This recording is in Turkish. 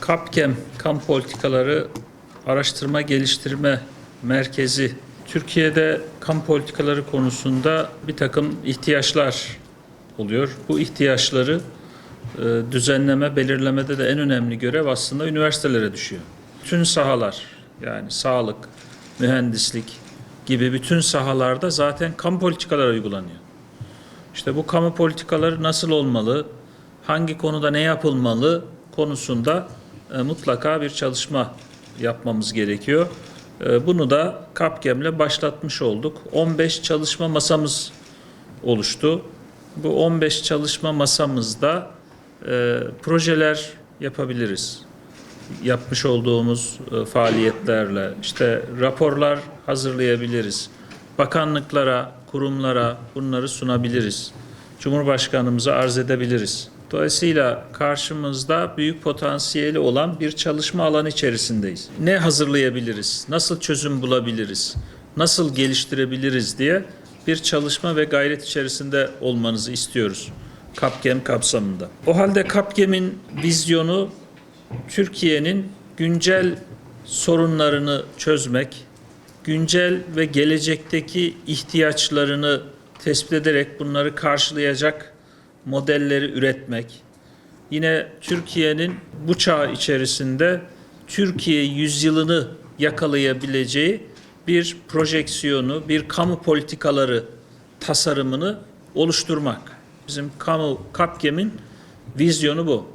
KAPKEM, Kamu Politikaları Araştırma Geliştirme Merkezi, Türkiye'de kamu politikaları konusunda bir takım ihtiyaçlar oluyor. Bu ihtiyaçları e, düzenleme, belirlemede de en önemli görev aslında üniversitelere düşüyor. Bütün sahalar, yani sağlık, mühendislik gibi bütün sahalarda zaten kamu politikaları uygulanıyor. İşte bu kamu politikaları nasıl olmalı, hangi konuda ne yapılmalı konusunda e, mutlaka bir çalışma yapmamız gerekiyor. E, bunu da KAPGEM'le başlatmış olduk. 15 çalışma masamız oluştu. Bu 15 çalışma masamızda e, projeler yapabiliriz. Yapmış olduğumuz faaliyetlerle işte raporlar hazırlayabiliriz. Bakanlıklara, kurumlara bunları sunabiliriz. Cumhurbaşkanımıza arz edebiliriz. Dolayısıyla karşımızda büyük potansiyeli olan bir çalışma alanı içerisindeyiz. Ne hazırlayabiliriz? Nasıl çözüm bulabiliriz? Nasıl geliştirebiliriz diye bir çalışma ve gayret içerisinde olmanızı istiyoruz. KAPGEM kapsamında. O halde KAPGEM'in vizyonu Türkiye'nin güncel sorunlarını çözmek, güncel ve gelecekteki ihtiyaçlarını tespit ederek bunları karşılayacak modelleri üretmek. Yine Türkiye'nin bu çağ içerisinde Türkiye yüzyılını yakalayabileceği bir projeksiyonu, bir kamu politikaları tasarımını oluşturmak. Bizim kamu KAPGEM'in vizyonu bu.